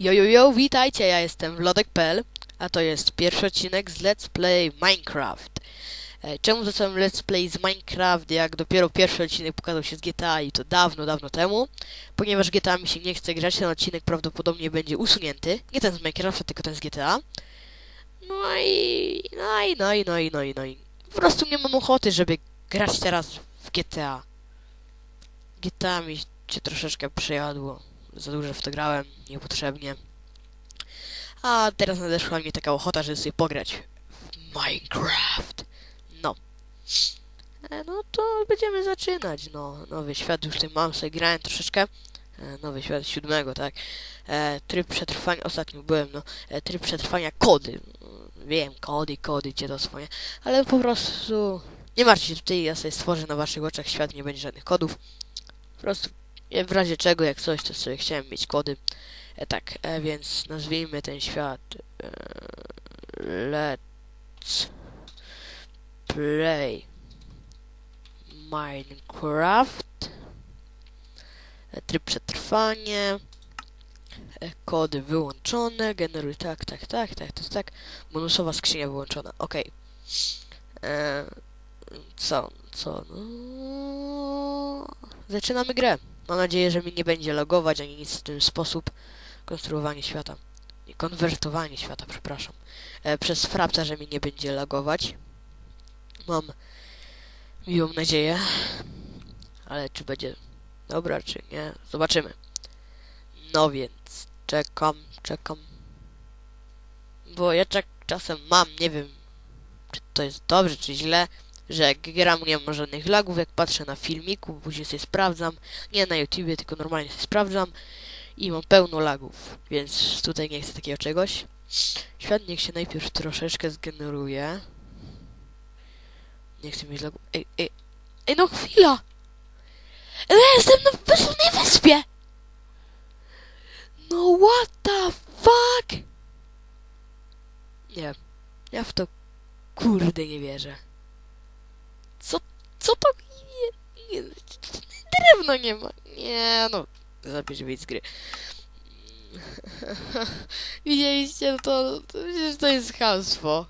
Yo, witajcie, ja jestem Wlodek.pl, a to jest pierwszy odcinek z Let's Play Minecraft. E, Czemu zacząłem Let's Play z Minecraft, jak dopiero pierwszy odcinek pokazał się z GTA i to dawno, dawno temu? Ponieważ GTA mi się nie chce grać, ten odcinek prawdopodobnie będzie usunięty. Nie ten z Minecrafta, tylko ten z GTA. No i... no i, no i, no i, no i, no i... Po prostu nie mam ochoty, żeby grać teraz w GTA. GTA mi się troszeczkę przejadło. Za dużo w to grałem, niepotrzebnie. A teraz nadeszła mi taka ochota, żeby sobie pograć w Minecraft. No. E, no to będziemy zaczynać, no. Nowy świat, już tutaj mam, sobie grałem troszeczkę. E, nowy świat siódmego, tak. E, tryb przetrwania, ostatnio byłem, no. Tryb przetrwania kody. Wiem, kody, kody, gdzie to swoje. Ale po prostu... Nie martwcie się, tutaj ja sobie stworzę na waszych oczach świat, nie będzie żadnych kodów. Po prostu w razie czego, jak coś, to sobie chciałem mieć kody. E, tak, e, więc nazwijmy ten świat e, Let's Play Minecraft. E, Tryb przetrwanie e, Kody wyłączone Generuj tak, tak, tak, tak, tak, tak. Bonusowa skrzynia wyłączona, ok e, Co, co no... Zaczynamy grę Mam nadzieję, że mi nie będzie logować ani nic w ten sposób. Konstruowanie świata. Nie, konwertowanie świata, przepraszam. E, przez frapta, że mi nie będzie logować. Mam miłą nadzieję. Ale czy będzie dobra, czy nie? Zobaczymy. No więc czekam, czekam. Bo ja czek czasem mam, nie wiem, czy to jest dobrze, czy źle, że jak gram nie ma żadnych lagów, jak patrzę na filmiku, później sobie sprawdzam, nie na YouTubie, tylko normalnie sobie sprawdzam i mam pełno lagów, więc tutaj nie chcę takiego czegoś. Świat niech się najpierw troszeczkę zgeneruje. Nie chcę mieć lagów. Ej, ej, ej, no chwila! Ja jestem na bezludnej wyspie! No what the fuck? Nie, ja w to kurde nie wierzę. Co, to? Nie, nie, drewno nie ma. Nie, no, zapisz wyjść z gry. Widzieliście to? to Przecież to jest chamstwo.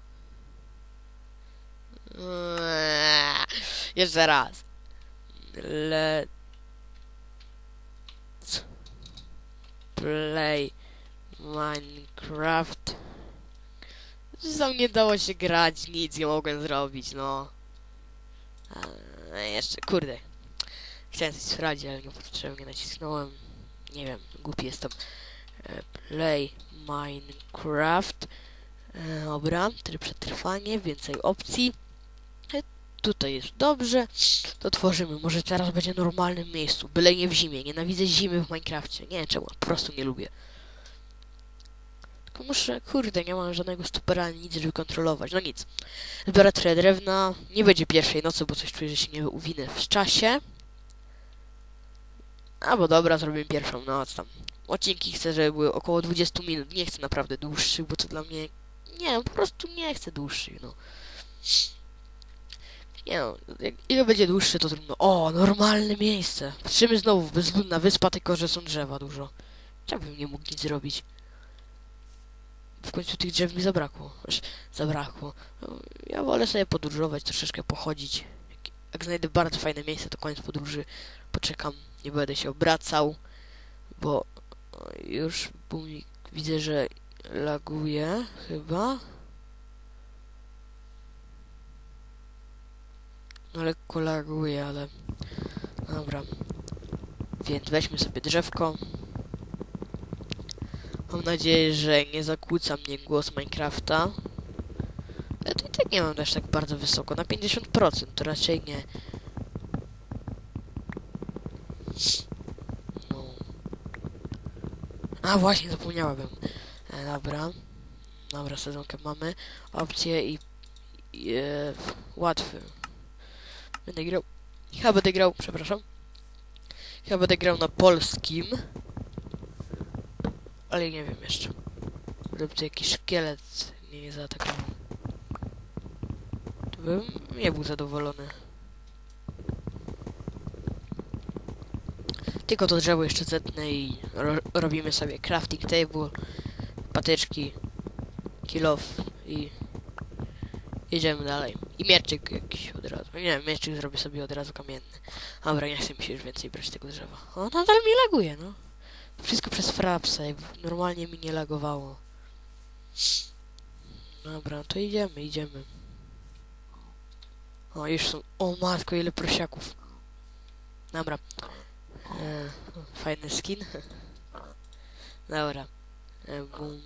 Eee, Jeszcze raz. Let's play Minecraft. Sam nie dało się grać, nic nie mogłem zrobić, no. Jeszcze, kurde. Chciałem coś sprawdzić, ale niepotrzebnie nacisnąłem. Nie wiem, głupi jestem. E, Play Minecraft. E, Dobra, tryb przetrwanie, więcej opcji. E, Tutaj jest dobrze. To tworzymy. Może teraz będzie w normalnym miejscu. Byle nie w zimie. Nienawidzę zimy w Minecrafcie. Nie wiem czemu, po prostu nie lubię. Tylko muszę, kurde, nie mam żadnego stupera nic, żeby kontrolować. No nic. Zbiorę trochę drewna. Nie będzie pierwszej nocy, bo coś czuję, że się nie uwinę w czasie. Albo dobra, zrobię pierwszą noc tam. Odcinki chcę, żeby były około 20 minut. Nie chcę naprawdę dłuższych, bo to dla mnie... Nie, po prostu nie chcę dłuższych, no. Nie no, jak, ile będzie dłuższy, to trudno. O, normalne miejsce. Patrzymy znowu, bezludna wyspa, tylko że są drzewa dużo. Chciałbym nie mógł nic zrobić. W końcu tych drzew mi zabrakło. Zabrakło. No, ja wolę sobie podróżować, troszeczkę pochodzić. Jak, jak znajdę bardzo fajne miejsce, to koniec podróży. Poczekam, nie będę się obracał, bo już bumik widzę, że laguje chyba. No lekko laguje, ale dobra. Więc weźmy sobie drzewko. Mam nadzieję, że nie zakłóca mnie głos Minecrafta. Ale to i tak nie mam też tak bardzo wysoko. Na 50% to raczej nie. No. A właśnie, zapomniałabym. E, dobra. Dobra, sezonkę mamy. Opcje i... i e, łatwy. Będę grał... Chyba będę grał, przepraszam. Chyba będę grał na polskim. Ale nie wiem jeszcze. Żeby tu jakiś szkielet nie zaatakował. To bym nie był zadowolony. Tylko to drzewo jeszcze zetnę i ro robimy sobie crafting table, patyczki, kill off i jedziemy dalej. I mieczyk jakiś od razu. Nie mieczyk zrobię sobie od razu kamienny. Dobra, nie chcę mi się już więcej brać tego drzewa. O, nadal mi laguje, no. Wszystko przez frapsa normalnie mi nie lagowało. Dobra, to idziemy, idziemy. O, już są... O matko, ile prosiaków. Dobra. E, fajny skin. Dobra. E, boom.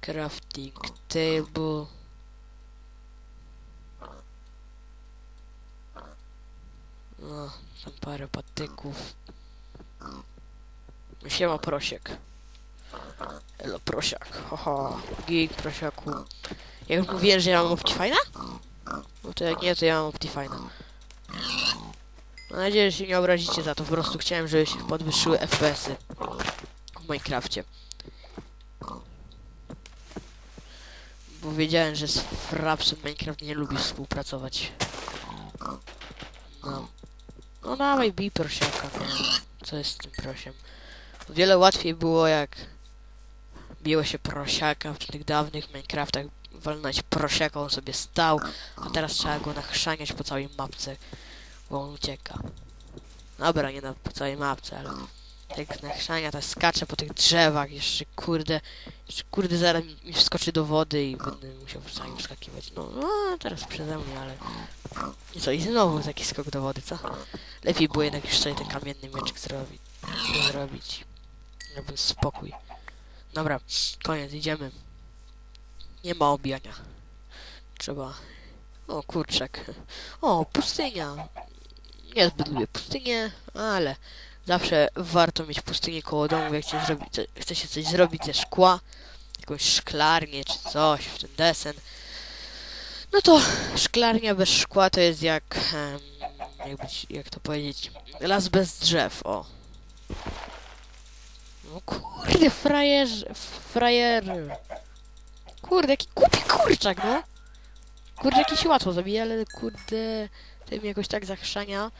Crafting table. No, tam parę patyków. Siema prosiek. Elo prosiak. Haha. Gig prosiaku. Ja już mówiłem, że ja mam Optifine'a? No to jak nie, to ja mam Optifine'a. Mam nadzieję, że się nie obrazicie za to. Po prostu chciałem, żeby się podwyższyły FPS-y w Minecrafcie. Bo wiedziałem, że z Frapsem Minecraft nie lubi współpracować. No. No dawaj, bij prosiaka, no. Co jest z tym prosiem? Wiele łatwiej było jak biło się prosiaka w tych dawnych Minecraftach. Walnąć prosiaka, on sobie stał, a teraz trzeba go nachrzaniać po całej mapce, bo on ucieka. Dobra, nie na po całej mapce, ale jak nachrzania, to skacze po tych drzewach, jeszcze kurde, jeszcze kurde zaraz mi, wskoczy do wody i będę musiał nim wskakiwać. No, no teraz przeze mnie, ale... I co, i znowu taki skok do wody, co? Lepiej było jednak już sobie ten kamienny mieczyk zrobić. zrobić. Jakby spokój. Dobra, koniec, idziemy. Nie ma obijania. Trzeba... O, kurczak. O, pustynia. Niezbyt lubię pustynię, ale zawsze warto mieć pustynię koło domu, jak się chce się coś zrobić ze szkła, jakąś szklarnię czy coś w ten desen. No to szklarnia bez szkła to jest jak, ci- jak to powiedzieć, las bez drzew, o. No kurde, frajer, frajer. Kurde, jaki głupi kurczak, no. Kurde, jakiś łatwo zabije, ale kurde, tym jakoś tak zachrzania.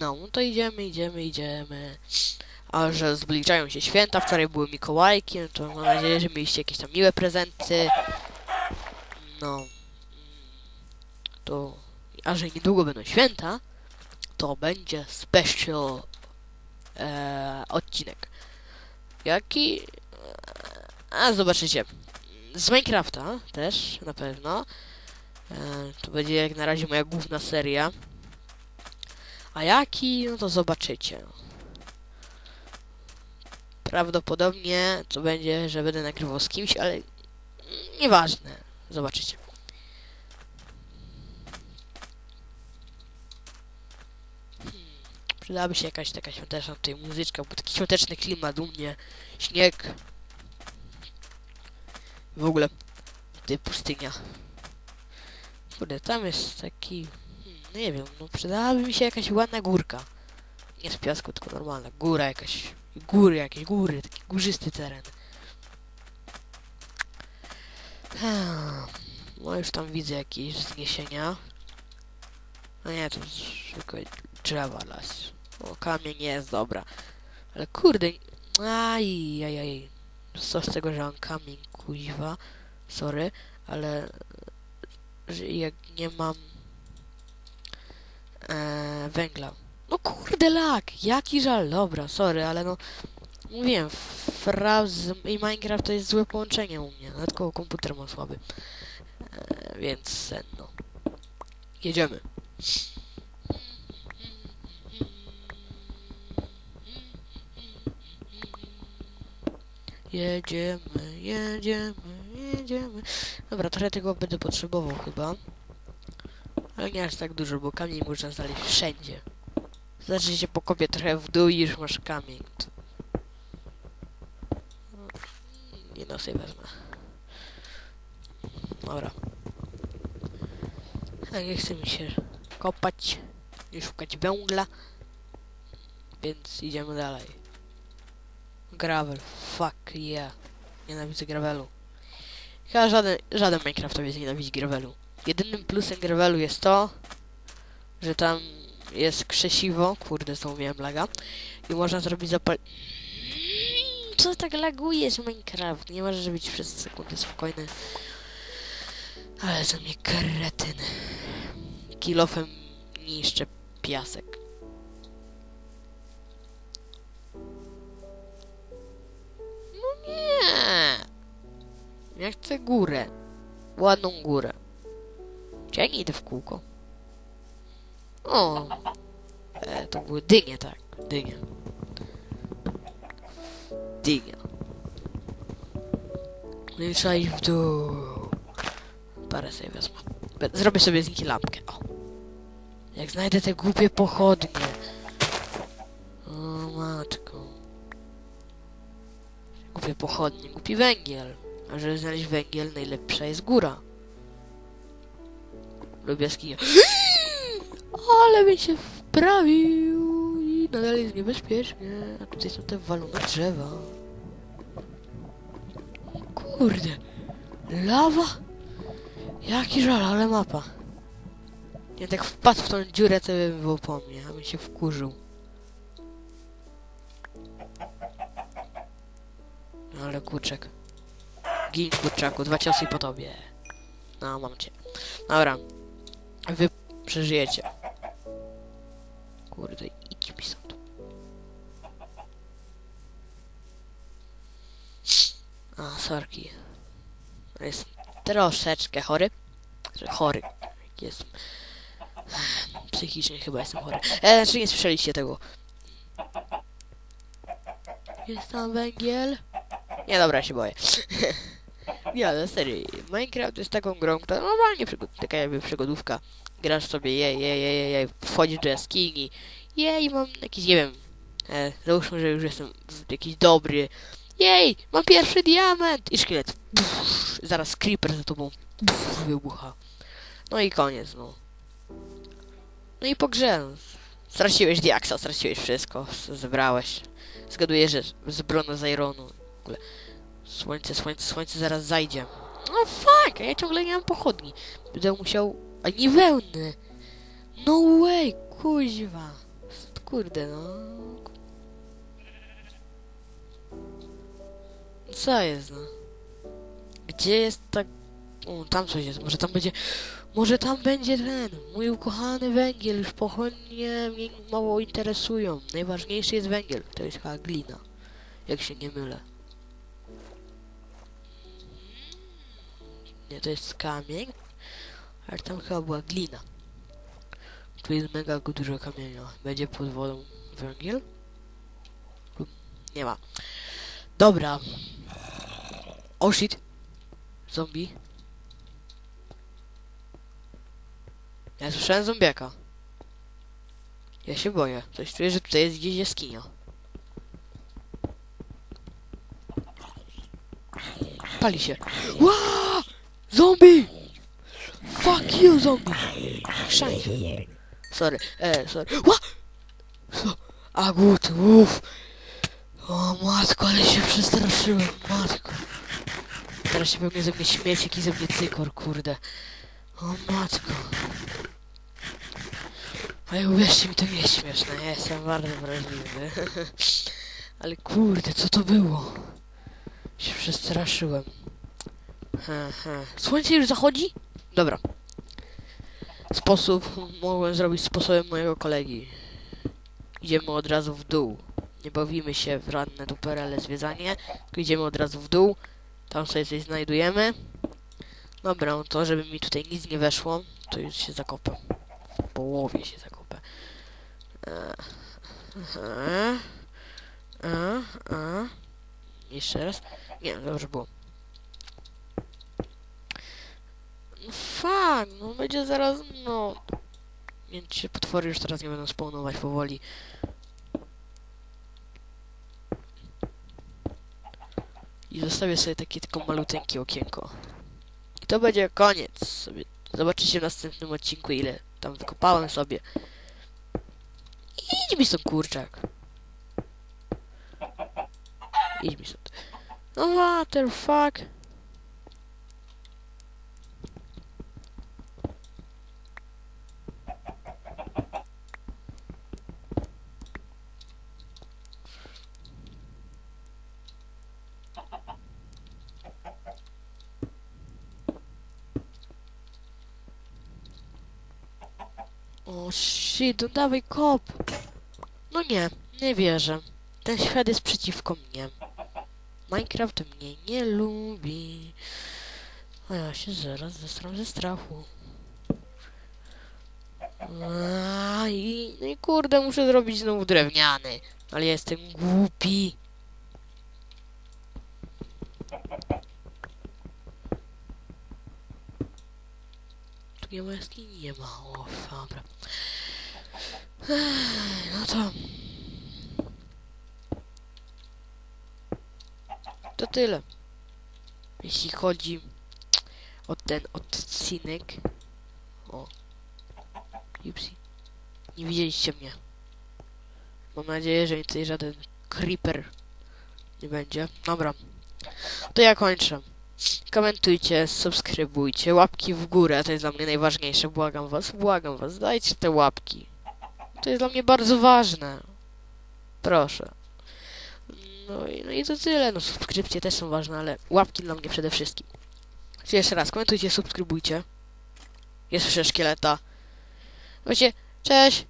No, to idziemy, idziemy, idziemy. A że zbliżają się święta, wczoraj były Mikołajki, no to mam nadzieję, że mieliście jakieś tam miłe prezenty. No. To... A że niedługo będą święta, to będzie special e, odcinek. Jaki? A, zobaczycie. Z Minecrafta też, na pewno. E, to będzie jak na razie moja główna seria. A jaki? No to zobaczycie. Prawdopodobnie to będzie, że będę nagrywał z kimś, ale nieważne. Zobaczycie. Hmm, Przydałaby się jakaś taka świąteczna tutaj muzyczka, bo taki świąteczny klimat u mnie. Śnieg. W ogóle. Tutaj pustynia. Kurde, tam jest taki... Hmm, nie wiem, no przydałaby mi się jakaś ładna górka. Nie z piasku, tylko normalna góra jakaś. Góry jakieś, góry, taki górzysty teren. Hmm, No już tam widzę jakieś wzniesienia. No nie, to zwykłe drzewa, las. O, kamień jest dobra. Ale kurde, aj, aj, aj. Co z tego, że mam kamień, kuźwa. Sorry, ale że jak nie mam e, węgla. No kurde lak, jaki żal, dobra, sorry, ale no mówiłem, Fraps i Minecraft to jest złe połączenie u mnie, dodatkowo komputer mam słaby. E, więc no. Jedziemy. Jedziemy, jedziemy, jedziemy. Dobra, trochę tego będę potrzebował chyba. Ale nie aż tak dużo, bo kamień można znaleźć wszędzie. Znaczy się pokopię trochę w dół i już masz kamień. Nie no, sobie wezmę. Dobra. Tak, nie chce mi się kopać i szukać węgla. Więc idziemy dalej. Gravel, fuck yeah. Nienawidzę gravelu. Chyba żaden, żaden Minecraftowiec nienawidzi gravelu. Jedynym plusem gravelu jest to, że tam jest krzesiwo. Kurde, znowu miałem laga. I można zrobić zapal... Mm, Co tak lagujesz, Minecraft? Nie możesz być przez sekundę spokojny. Ale za mnie kretyn. Kilofem niszczę piasek. Ja chcę górę. Ładną górę. Czy ja nie idę w kółko? O! E, to były dynie, tak. Dynie. Dynia. No i trzeba iść w dół. Parę sobie wezmę. Zrobię sobie z nich lampkę. O. Jak znajdę te głupie pochodnie. O matko. Głupie pochodnie, głupi węgiel. Żeby znaleźć węgiel, najlepsza jest góra. Lubię jaskinie. Ale bym się wprawił i nadal jest niebezpiecznie. A tutaj są te walone drzewa. Kurde. Lawa? Jaki żal, ale mapa. Ja tak wpadł w tą dziurę, to by było po mnie, a bym się wkurzył. Ale kurczak. Gin kurczaku, dwa ciosy po tobie. No, mam cię. Dobra. Wy przeżyjecie. Kurde, idź mi stąd. A, sorki. Jest troszeczkę chory. Że chory. Jest. Psychicznie chyba jestem chory. E, czy nie słyszeliście tego? Jest tam węgiel? Nie, dobra, się boję. nie, ale serio, Minecraft jest taką grą, która normalnie taka jakby przygodówka. Grasz sobie, jej, jej, jej, jej, wchodzisz do jaskini, jej, mam jakiś, nie wiem, e, załóżmy, że już jestem jakiś dobry, jej, mam pierwszy diament i szkielet, Pff, zaraz creeper za tobą Pff, wybucha. No i koniec, no. No i po grze, straciłeś diaksa, straciłeś wszystko, zebrałeś. Zgaduję, że z brona z ironu. W ogóle. Słońce, słońce, słońce zaraz zajdzie. No fuck, a ja ciągle nie mam pochodni. Będę musiał... A nie wełny! No way, kuźwa. Kurde, no. Co jest, no? Gdzie jest tak... O, tam coś jest. Może tam będzie... Może tam będzie ten, mój ukochany węgiel. Już pochodnie mnie mało interesują. Najważniejszy jest węgiel. To jest chyba glina. Jak się nie mylę. Nie, to jest kamień. Ale tam chyba była glina. Tu jest mega dużo kamienia. Będzie pod wodą węgiel? Nie ma. Dobra. Oh shit. Zombie. Ja słyszałem zombiaka. Ja się boję. Coś czuję, że tutaj jest gdzieś jaskinia. Pali się. Ła! Zombie! Fuck you, zombie! Szaj. Sorry, e, sorry. Ła! Co? Agut, uff. O matko, ale się przestraszyłem, matko. Teraz się pewnie ze mnie śmieć, jaki ze mnie cykor, kurde. O matko. Ale uwierzcie mi, to nie jest śmieszne, ja jestem bardzo wrażliwy. Ale kurde, co to było? Się przestraszyłem. Słońce już zachodzi? Dobra. Sposób mogłem zrobić sposobem mojego kolegi. Idziemy od razu w dół. Nie bawimy się w ranne duperele zwiedzanie, idziemy od razu w dół. Tam sobie coś znajdujemy. Dobra, no to żeby mi tutaj nic nie weszło, to już się zakopę. W połowie się zakopę. E, e, e, e. Jeszcze raz. Nie, dobrze było. No fuck, no będzie zaraz, no... Więc się potwory już teraz nie będą spawnować powoli. I zostawię sobie takie tylko maluteńkie okienko. I to będzie koniec. Sobie zobaczycie w następnym odcinku, ile tam wykopałem sobie. Idź mi stąd, kurczak. Idź mi stąd. No what the fuck? O shit, no dawaj kop. No nie, nie wierzę. Ten świat jest przeciwko mnie. Minecraft mnie nie lubi. A ja się zaraz zestram ze strachu. A, i, no i kurde, muszę zrobić znowu drewniany. Ale ja jestem głupi. Tu nie ma jaskini? Nie ma. O, dobra. No to... To tyle. Jeśli chodzi o ten odcinek. O. Upsi. Nie widzieliście mnie. Mam nadzieję, że tutaj żaden creeper nie będzie. Dobra. To ja kończę. Komentujcie, subskrybujcie, łapki w górę, to jest dla mnie najważniejsze. Błagam was, błagam was, dajcie te łapki. To jest dla mnie bardzo ważne. Proszę. No i, no i to tyle. No subskrypcje też są ważne, ale łapki dla mnie przede wszystkim. Czyli jeszcze raz, komentujcie, subskrybujcie. Jest jeszcze szkieleta. Wiecie, cześć!